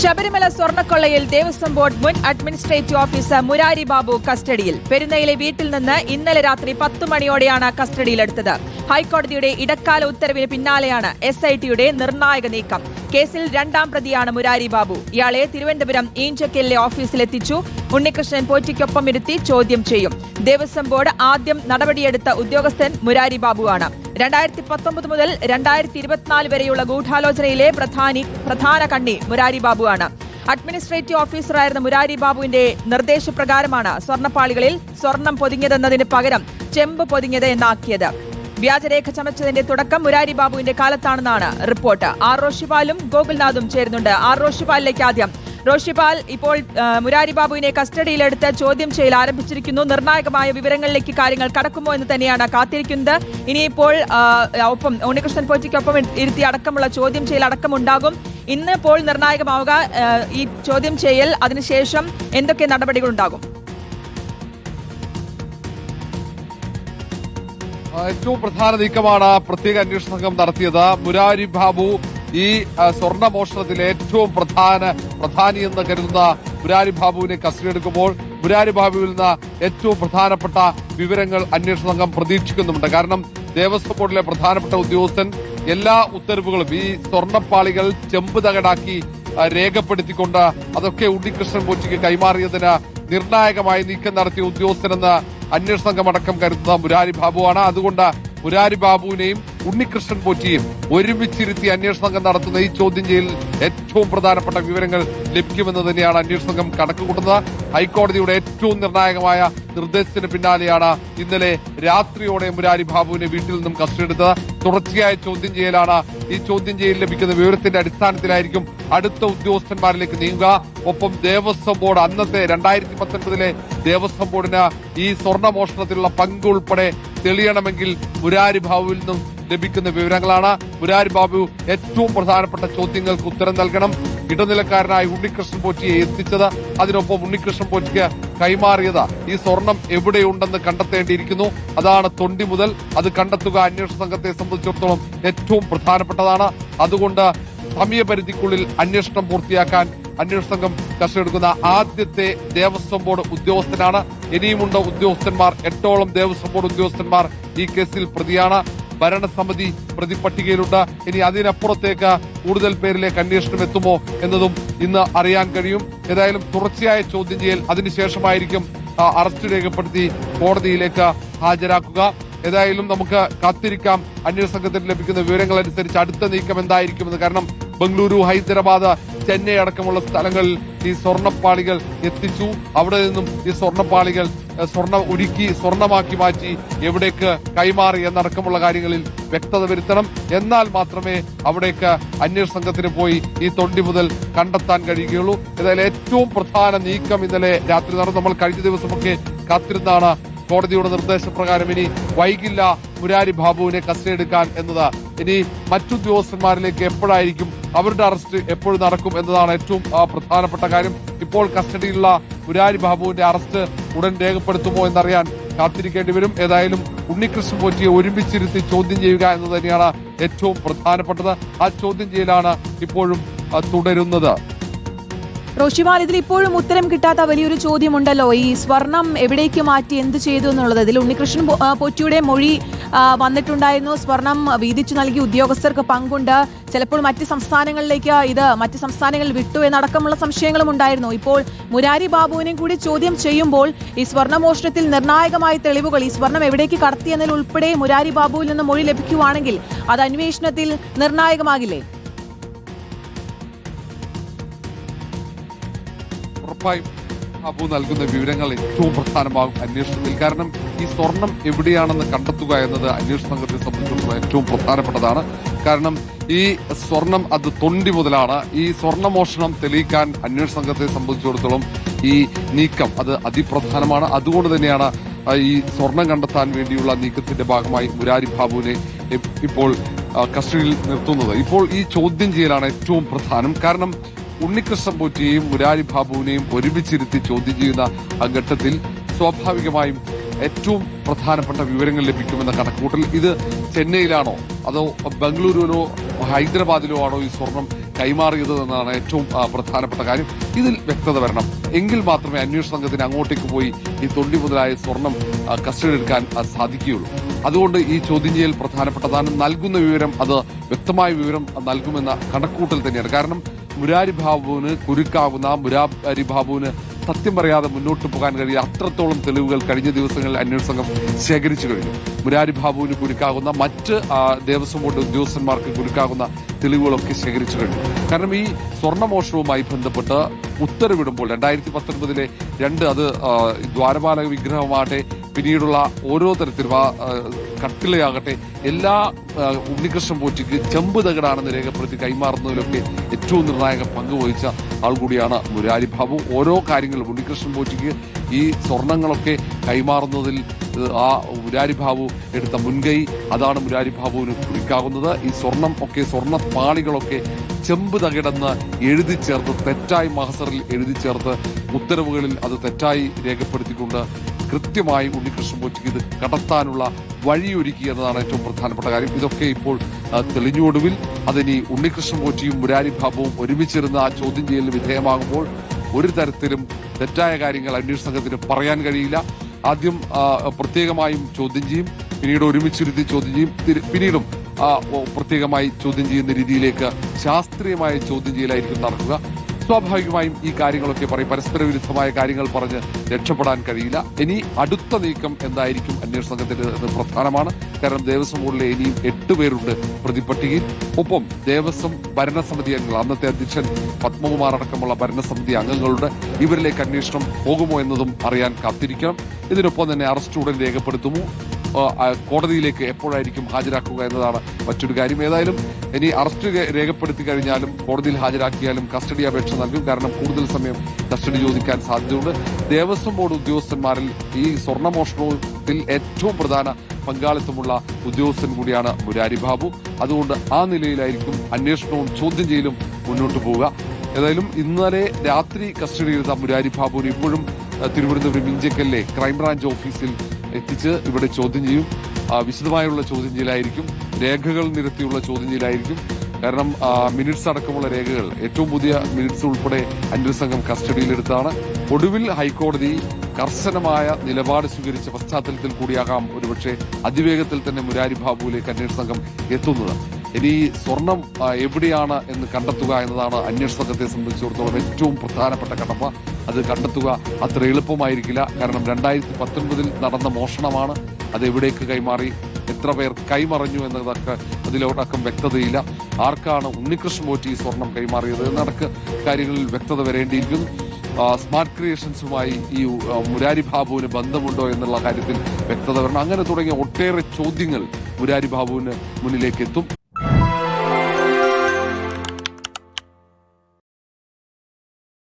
ശബരിമല സ്വർണക്കൊള്ളയിൽ ദേവസ്വം ബോർഡ് മുൻ administrative officer Murari Babu കസ്റ്റഡിയിൽ. പെരുന്നയിലെ വീട്ടിൽ നിന്ന് ഇന്നലെ രാത്രി പത്തു മണിയോടെയാണ് കസ്റ്റഡിയിലെടുത്തത്. ഹൈക്കോടതിയുടെ ഇടക്കാല ഉത്തരവിന് പിന്നാലെയാണ് എസ് നിർണായക നീക്കം. കേസിൽ രണ്ടാം പ്രതിയാണ് മുരാരി ബാബു. ഇയാളെ തിരുവനന്തപുരം ഈഞ്ചക്കലിലെ ഓഫീസിലെത്തിച്ചു. ഉണ്ണികൃഷ്ണൻ പോറ്റിക്കൊപ്പം ഇരുത്തി ചോദ്യം ചെയ്യും. ദേവസ്വം ബോർഡ് ആദ്യം നടപടിയെടുത്ത ഉദ്യോഗസ്ഥൻ മുരാരി ബാബുവാണ്. രണ്ടായിരത്തി പത്തൊമ്പത് മുതൽ രണ്ടായിരത്തി ഇരുപത്തിനാല് വരെയുള്ള ഗൂഢാലോചനയിലെ പ്രധാനി പ്രധാന കണ്ണി മുരാരി ബാബുവാണ്. അഡ്മിനിസ്ട്രേറ്റീവ് ഓഫീസറായിരുന്ന മുരാരി ബാബുവിന്റെ നിർദ്ദേശപ്രകാരമാണ് സ്വർണപ്പാളികളിൽ സ്വർണം പൊതിഞ്ഞതെന്നതിന് പകരം ചെമ്പ് പൊതിഞ്ഞത് എന്നാക്കിയത്. വ്യാജരേഖ ചമച്ചതിന്റെ തുടക്കം മുരാരി ബാബുവിന്റെ കാലത്താണെന്നാണ് റിപ്പോർട്ട്. ആർ. റോഷിപാലും ഗോകുൽനാഥും ചേരുന്നുണ്ട്. ആർ. റോഷിപാലിലേക്ക് ആദ്യം. റോഷിപാൽ ഇപ്പോൾ മുരാരി ബാബുവിനെ കസ്റ്റഡിയിലെടുത്ത് ചോദ്യം ചെയ്യൽ ആരംഭിച്ചിരിക്കുന്നു. നിർണായകമായ വിവരങ്ങളിലേക്ക് കാര്യങ്ങൾ കടക്കുമോ എന്ന് തന്നെയാണ് കാത്തിരിക്കുന്നത്. ഇനിയിപ്പോൾ ഒപ്പം ഉണ്ണികൃഷ്ണൻ പോറ്റിക്കൊപ്പം ഇരുത്തി അടക്കമുള്ള ചോദ്യം ചെയ്യൽ അടക്കമുണ്ടാകും. ഇന്ന് ഇപ്പോൾ നിർണായകമാവുക ഈ ചോദ്യം ചെയ്യൽ അതിനുശേഷം എന്തൊക്കെ നടപടികളുണ്ടാകും? ഏറ്റവും പ്രധാന നീക്കമാണ് പ്രത്യേക അന്വേഷണ സംഘം നടത്തിയത്. മുരാരി ബാബു ഈ സ്വർണ മോഷണത്തിൽ ഏറ്റവും പ്രധാന പ്രധാനി എന്ന് കരുതുന്ന മുരാരി ബാബുവിനെ കസ്റ്റഡി എടുക്കുമ്പോൾ മുരാരി ബാബുവിൽ നിന്ന് ഏറ്റവും പ്രധാനപ്പെട്ട വിവരങ്ങൾ അന്വേഷണ സംഘം പ്രതീക്ഷിക്കുന്നുണ്ട് കാരണം ദേവസ്വം ബോർഡിലെ പ്രധാനപ്പെട്ട ഉദ്യോഗസ്ഥൻ എല്ലാ ഉത്തരവുകളും ഈ സ്വർണപ്പാളികൾ ചെമ്പ് തകടാക്കി രേഖപ്പെടുത്തിക്കൊണ്ട് അതൊക്കെ ഉണ്ണികൃഷ്ണൻ പോറ്റിക്ക് കൈമാറിയതിന് നിർണായകമായി നീക്കം നടത്തിയ ഉദ്യോഗസ്ഥനെന്ന് അന്വേഷണ സംഘം അടക്കം കരുതുന്ന മുരാരി ബാബുവാണ്. അതുകൊണ്ട് മുരാരി ബാബുവിനെയും ഉണ്ണികൃഷ്ണൻ പോറ്റിയും ഒരുമിച്ചിരുത്തി അന്വേഷണ സംഘം നടത്തുന്ന ഈ ചോദ്യം ചെയ്യൽ ഏറ്റവും പ്രധാനപ്പെട്ട വിവരങ്ങൾ ലഭിക്കുമെന്ന് തന്നെയാണ് അന്വേഷണ സംഘം കണക്കുകൂട്ടുന്നത്. ഹൈക്കോടതിയുടെ ഏറ്റവും നിർണായകമായ നിർദ്ദേശത്തിന് പിന്നാലെയാണ് ഇന്നലെ രാത്രിയോടെ മുരാരി ബാബുവിനെ വീട്ടിൽ നിന്നും കസ്റ്റഡി കസ്റ്റഡിയെടുത്തത് തുടർച്ചയായ ചോദ്യം ചെയ്യലാണ്. ഈ ചോദ്യം ചെയ്യൽ ലഭിക്കുന്ന വിവരത്തിന്റെ അടിസ്ഥാനത്തിലായിരിക്കും അടുത്ത ഉദ്യോഗസ്ഥന്മാരിലേക്ക് നീങ്ങുക. ഒപ്പം ദേവസ്വം ബോർഡ് അന്നത്തെ രണ്ടായിരത്തി പത്തൊൻപതിലെ ദേവസ്വം ബോർഡിന് ഈ സ്വർണ മോഷണത്തിലുള്ള പങ്ക് ഉൾപ്പെടെ തെളിയണമെങ്കിൽ മുരാരി ഭാവുവിൽ നിന്നും ലഭിക്കുന്ന വിവരങ്ങളാണ്. മുരാരി ബാബു ഏറ്റവും പ്രധാനപ്പെട്ട ചോദ്യങ്ങൾക്ക് ഉത്തരം നൽകണം. ഇടനിലക്കാരനായ ഉണ്ണികൃഷ്ണൻ പോറ്റിയെ എത്തിച്ചത് അതിനൊപ്പം ഉണ്ണികൃഷ്ണൻ പോറ്റിക്ക് കൈമാറിയത് ഈ സ്വർണം എവിടെയുണ്ടെന്ന് കണ്ടെത്തേണ്ടിയിരിക്കുന്നു. അതാണ് തൊണ്ടി മുതൽ അത് കണ്ടെത്തുക അന്വേഷണ സംഘത്തെ സംബന്ധിച്ചിടത്തോളം ഏറ്റവും പ്രധാനപ്പെട്ടതാണ്. അതുകൊണ്ട് സമയപരിധിക്കുള്ളിൽ അന്വേഷണം പൂർത്തിയാക്കാൻ അന്വേഷണ സംഘം കസ്റ്റഡിയെടുക്കുന്ന ആദ്യത്തെ ദേവസ്വം ബോർഡ് ഉദ്യോഗസ്ഥനാണ്. ഇനിയുമുണ്ട് ഉദ്യോഗസ്ഥന്മാർ. എട്ടോളം ദേവസ്വം ബോർഡ് ഉദ്യോഗസ്ഥന്മാർ ഈ കേസിൽ പ്രതിയാണ്. ഭരണസമിതി പ്രതിപട്ടികയിലുണ്ട്. ഇനി അതിനപ്പുറത്തേക്ക് കൂടുതൽ പേരിലേക്ക് അന്വേഷണം എത്തുമോ എന്നതും ഇന്ന് അറിയാൻ കഴിയും. ഏതായാലും തുടർച്ചയായ ചോദ്യം ചെയ്യൽ അതിനുശേഷമായിരിക്കും അറസ്റ്റ് രേഖപ്പെടുത്തി കോടതിയിലേക്ക് ഹാജരാക്കുക. ഏതായാലും നമുക്ക് കാത്തിരിക്കാം. അന്വേഷണ സംഘത്തിന് ലഭിക്കുന്ന വിവരങ്ങൾ അനുസരിച്ച് അടുത്ത നീക്കം എന്തായിരിക്കുമെന്ന് കാരണം ബംഗളൂരു ഹൈദരാബാദ് ചെന്നൈ അടക്കമുള്ള സ്ഥലങ്ങളിൽ ഈ സ്വർണപ്പാളികൾ എത്തിച്ചു. അവിടെ നിന്നും ഈ സ്വർണപ്പാളികൾ സ്വർണം ഉരുക്കി സ്വർണമാക്കി മാറ്റി എവിടേക്ക് കൈമാറി എന്നടക്കമുള്ള കാര്യങ്ങളിൽ വ്യക്തത വരുത്തണം. എന്നാൽ മാത്രമേ അവിടേക്ക് അന്വേഷണ സംഘത്തിന് പോയി ഈ തൊണ്ടി മുതൽ കണ്ടെത്താൻ കഴിയുകയുള്ളൂ. ഏതായാലും ഏറ്റവും പ്രധാന നീക്കം ഇന്നലെ രാത്രി നടന്നു. നമ്മൾ കഴിഞ്ഞ ദിവസമൊക്കെ കാത്തിരുന്നാണ് കോടതിയുടെ നിർദ്ദേശപ്രകാരം ഇനി വൈകില്ല മുരാരി ബാബുവിനെ കസ്റ്റഡി എടുക്കാൻ എന്നത് ഇനി മറ്റുദ്യോഗസ്ഥന്മാരിലേക്ക് എപ്പോഴായിരിക്കും അവരുടെ അറസ്റ്റ് എപ്പോൾ നടക്കും എന്നതാണ് ഏറ്റവും പ്രധാനപ്പെട്ട കാര്യം. ഇപ്പോൾ കസ്റ്റഡിയിലുള്ള മുരാരി ബാബുവിന്റെ അറസ്റ്റ് ഉടൻ രേഖപ്പെടുത്തുമോ എന്നറിയാൻ കാത്തിരിക്കേണ്ടി വരും. ഏതായാലും ഉണ്ണികൃഷ്ണൻ പോറ്റിയെ ഒരുമിച്ചിരുത്തി ചോദ്യം ചെയ്യുക എന്നത് തന്നെയാണ് ഏറ്റവും പ്രധാനപ്പെട്ടത്. ആ ചോദ്യം ചെയ്യലാണ് ഇപ്പോഴും തുടരുന്നത്. റോഷിമാൽ ഇതിൽ ഇപ്പോഴും ഉത്തരം കിട്ടാത്ത വലിയൊരു ചോദ്യമുണ്ടല്ലോ. ഈ സ്വർണം എവിടേക്ക് മാറ്റി എന്ത് ചെയ്തു എന്നുള്ളത്? ഇതിൽ ഉണ്ണികൃഷ്ണൻ പൊറ്റിയുടെ മൊഴി വന്നിട്ടുണ്ടായിരുന്നു. സ്വർണം വീതിച്ചു നൽകിയ ഉദ്യോഗസ്ഥർക്ക് പങ്കുണ്ട്. ചിലപ്പോൾ മറ്റ് സംസ്ഥാനങ്ങളിലേക്ക് ഇത് മറ്റ് സംസ്ഥാനങ്ങളിൽ വിട്ടു എന്നടക്കമുള്ള സംശയങ്ങളും ഉണ്ടായിരുന്നു. ഇപ്പോൾ മുരാരി ബാബുവിനെയും കൂടി ചോദ്യം ചെയ്യുമ്പോൾ ഈ സ്വർണമോഷണത്തിൽ നിർണായകമായ തെളിവുകൾ ഈ സ്വർണം എവിടേക്ക് കടത്തിയെന്നതിൽ ഉൾപ്പെടെ മുരാരി ബാബുവിൽ നിന്ന് മൊഴി ലഭിക്കുവാണെങ്കിൽ അത് അന്വേഷണത്തിൽ നിർണായകമാകില്ലേ? ഉറപ്പായും അബു നൽകുന്ന വിവരങ്ങൾ ഏറ്റവും പ്രധാനമാകും അന്വേഷണത്തിൽ. കാരണം ഈ സ്വർണം എവിടെയാണെന്ന് കണ്ടെത്തുക എന്നത് അന്വേഷണ സംഘത്തെ സംബന്ധിച്ചിടത്തോളം ഏറ്റവും പ്രധാനപ്പെട്ടതാണ്. കാരണം ഈ സ്വർണം അത് തൊണ്ടി മുതലാണ്. ഈ സ്വർണമോഷണം തെളിയിക്കാൻ അന്വേഷണ സംഘത്തെ സംബന്ധിച്ചിടത്തോളം ഈ നീക്കം അത് അതിപ്രധാനമാണ്. അതുകൊണ്ട് തന്നെയാണ് ഈ സ്വർണം കണ്ടെത്താൻ വേണ്ടിയുള്ള നീക്കത്തിന്റെ ഭാഗമായി മുരാരി ബാബുവിനെ ഇപ്പോൾ കസ്റ്റഡിയിൽ നിർത്തുന്നത്. ഇപ്പോൾ ഈ ചോദ്യം ചെയ്യലാണ് ഏറ്റവും പ്രധാനം. കാരണം ഉണ്ണികൃഷ്ണൻ പോറ്റിയെയും മുരാരി ബാബുവിനെയും ഒരുമിച്ചിരുത്തി ചോദ്യം ചെയ്യുന്ന ആ ഘട്ടത്തിൽ സ്വാഭാവികമായും ഏറ്റവും പ്രധാനപ്പെട്ട വിവരങ്ങൾ ലഭിക്കുമെന്ന കണക്കൂട്ടൽ ഇത് ചെന്നൈയിലാണോ? അതോ ബംഗളൂരുവിലോ ഹൈദരാബാദിലോ ആണോ ഈ സ്വർണം കൈമാറിയത് എന്നതാണ് ഏറ്റവും പ്രധാനപ്പെട്ട കാര്യം. ഇതിൽ വ്യക്തത വരണം. എങ്കിൽ മാത്രമേ അന്വേഷണ സംഘത്തിന് അങ്ങോട്ടേക്ക് പോയി ഈ തൊണ്ടി മുതലായ സ്വർണം കസ്റ്റഡി എടുക്കാൻ സാധിക്കുകയുള്ളൂ. അതുകൊണ്ട് ഈ ചോദ്യം ചെയ്യൽ പ്രധാനപ്പെട്ടതാണ്. നൽകുന്ന വിവരം അത് വ്യക്തമായ വിവരം നൽകുമെന്ന കണക്കൂട്ടൽ തന്നെയാണ്. കാരണം മുരാരി ബാബുവിന് കുരുക്കാവുന്ന മുരാരി ബാബുവിന് സത്യം പറയാതെ മുന്നോട്ട് പോകാൻ കഴിയുക അത്രത്തോളം തെളിവുകൾ കഴിഞ്ഞ ദിവസങ്ങളിൽ അന്വേഷണ സംഘം ശേഖരിച്ചു കഴിഞ്ഞു. മുരാരി ബാബുവിന് കുരുക്കാകുന്ന മറ്റ് ദേവസ്വം ബോർഡ് ഉദ്യോഗസ്ഥന്മാർക്ക് കുരുക്കാകുന്ന തെളിവുകളൊക്കെ ശേഖരിച്ചു കഴിഞ്ഞു കാരണം ഈ സ്വർണമോഷണവുമായി ബന്ധപ്പെട്ട് ഉത്തരവിടുമ്പോൾ രണ്ടായിരത്തി പത്തൊൻപതിലെ രണ്ട് അത് ദ്വാരപാലക വിഗ്രഹമാകട്ടെ പിന്നീടുള്ള ഓരോ തരത്തിലും ആ കട്ടിളയാകട്ടെ എല്ലാ ഉണ്ണികൃഷ്ണൻ പോറ്റിക്ക് ചെമ്പ് തകടാണെന്ന് രേഖപ്പെടുത്തി കൈമാറുന്നതിലൊക്കെ ഏറ്റവും നിർണായക പങ്ക് വഹിച്ച ആൾ കൂടിയാണ് മുരാരി ബാബു ഓരോ കാര്യങ്ങളും ഉണ്ണികൃഷ്ണൻ പോറ്റിക്ക് ഈ സ്വർണങ്ങളൊക്കെ കൈമാറുന്നതിൽ ആ മുരാരി ബാബു എടുത്ത മുൻകൈ അതാണ് മുരാരി ബാബുവിന് കുറിക്കാവുന്നത് ഈ സ്വർണം ഒക്കെ സ്വർണ പാളികളൊക്കെ ചെമ്പ് തകിടന്ന് എഴുതി ചേർത്ത് തെറ്റായി മഹസറിൽ എഴുതി ചേർത്ത് ഉത്തരവുകളിൽ അത് തെറ്റായി രേഖപ്പെടുത്തിക്കൊണ്ട് കൃത്യമായി ഉണ്ണികൃഷ്ണൻ പോറ്റിക്ക് ഇത് കടത്താനുള്ള വഴിയൊരുക്കി എന്നതാണ് ഏറ്റവും പ്രധാനപ്പെട്ട കാര്യം. ഇതൊക്കെ ഇപ്പോൾ തെളിഞ്ഞൊടുവിൽ അതിനി ഉണ്ണികൃഷ്ണൻ പോറ്റിയും മുരാരി ബാബുവും ഒരുമിച്ചിരുന്ന് ആ ചോദ്യം ചെയ്യലിന് വിധേയമാകുമ്പോൾ ഒരു തരത്തിലും തെറ്റായ കാര്യങ്ങൾ അന്വേഷണ സംഘത്തിന് പറയാൻ കഴിയില്ല. ആദ്യം പ്രത്യേകമായും ചോദ്യം ചെയ്യും. പിന്നീട് ഒരുമിച്ചിരുത്തി ചോദ്യം ചെയ്യും. പിന്നീടും പ്രത്യേകമായി ചോദ്യം ചെയ്യുന്ന രീതിയിലേക്ക് ശാസ്ത്രീയമായ ചോദ്യം ചെയ്യലായിരിക്കും നടക്കുക. സ്വാഭാവികമായും ഈ കാര്യങ്ങളൊക്കെ പറയും. പരസ്പര വിരുദ്ധമായ കാര്യങ്ങൾ പറഞ്ഞ് രക്ഷപ്പെടാൻ കഴിയില്ല. ഇനി അടുത്ത നീക്കം എന്തായിരിക്കും അന്വേഷണ സംഘത്തിന്റെ പ്രധാനമാണ്. കാരണം ദേവസ്വം ബോർഡിലെ ഇനിയും എട്ട് പേരുണ്ട് പ്രതിപട്ടികയിൽ. ഒപ്പം ദേവസ്വം ഭരണസമിതി അംഗങ്ങൾ അന്നത്തെ അധ്യക്ഷൻ പത്മകുമാർ അടക്കമുള്ള ഭരണസമിതി അംഗങ്ങളുടെ ഇവരിലേക്ക് അന്വേഷണം പോകുമോ എന്നതും അറിയാൻ കാത്തിരിക്കണം. ഇതിനൊപ്പം തന്നെ അറസ്റ്റ് ഉടൻ രേഖപ്പെടുത്തുമോ? കോടതിയിലേക്ക് എപ്പോഴായിരിക്കും ഹാജരാക്കുക എന്നതാണ് മറ്റൊരു കാര്യം. ഏതായാലും ഇനി അറസ്റ്റ് രേഖപ്പെടുത്തി കഴിഞ്ഞാലും കോടതിയിൽ ഹാജരാക്കിയാലും കസ്റ്റഡി അപേക്ഷ നൽകും. കാരണം കൂടുതൽ സമയം കസ്റ്റഡി ചോദിക്കാൻ സാധ്യതയുണ്ട്. ദേവസ്വം ബോർഡ് ഉദ്യോഗസ്ഥന്മാരിൽ ഈ സ്വർണമോഷണത്തിൽ ഏറ്റവും പ്രധാന പങ്കാളിത്തമുള്ള ഉദ്യോഗസ്ഥൻ കൂടിയാണ് മുരാരി ബാബു. അതുകൊണ്ട് ആ നിലയിലായിരിക്കും അന്വേഷണവും ചോദ്യം ചെയ്യലും മുന്നോട്ട് പോവുക. ഏതായാലും ഇന്നലെ രാത്രി കസ്റ്റഡിയിലെടുത്ത മുരാരി ബാബു ഇപ്പോഴും തിരുവനന്തപുരം ഇഞ്ചക്കല്ലെ ക്രൈംബ്രാഞ്ച് ഓഫീസിൽ എത്തിച്ച് ഇവിടെ ചോദ്യം ചെയ്യും. വിശദമായുള്ള ചോദ്യം ചെയ്യലായിരിക്കും. രേഖകൾ നിരത്തിയുള്ള ചോദ്യം ചെയ്യലായിരിക്കും. കാരണം മിനിറ്റ്സ് അടക്കമുള്ള രേഖകൾ ഏറ്റവും പുതിയ മിനിറ്റ്സ് ഉൾപ്പെടെ അന്വേഷണ സംഘം കസ്റ്റഡിയിലെടുത്താണ്. ഒടുവിൽ ഹൈക്കോടതി കർശനമായ നിലപാട് സ്വീകരിച്ച പശ്ചാത്തലത്തിൽ കൂടിയാകാം ഒരുപക്ഷെ അതിവേഗത്തിൽ തന്നെ മുരാരി ബാബുവിലേക്ക് അന്വേഷണ സംഘം എത്തുന്നത്. ഇനി സ്വർണം എവിടെയാണ് എന്ന് കണ്ടെത്തുക എന്നതാണ് അന്വേഷണ സംഘത്തെ സംബന്ധിച്ചിടത്തോളം ഏറ്റവും പ്രധാനപ്പെട്ട കടമ. അത് കണ്ടെത്തുക അത്ര എളുപ്പമായിരിക്കില്ല. കാരണം രണ്ടായിരത്തി പത്തൊൻപതിൽ നടന്ന മോഷണമാണ് അത് എവിടേക്ക് കൈമാറി എത്ര പേർ കൈമറിഞ്ഞു എന്നതൊക്കെ അതിലോടക്കം വ്യക്തതയില്ല. ആർക്കാണ് ഉണ്ണികൃഷ്ണൻ പോറ്റി ഈ സ്വർണം കൈമാറിയത് എന്നടക്ക കാര്യങ്ങളിൽ വ്യക്തത വരേണ്ടിയിരിക്കുന്നു. സ്മാർട്ട് ക്രിയേഷൻസുമായി ഈ മുരാരി ബാബുവിന് ബന്ധമുണ്ടോ എന്നുള്ള കാര്യത്തിൽ വ്യക്തത വരണം. അങ്ങനെ തുടങ്ങിയ ഒട്ടേറെ ചോദ്യങ്ങൾ മുരാരി ബാബുവിന് മുന്നിലേക്ക് എത്തും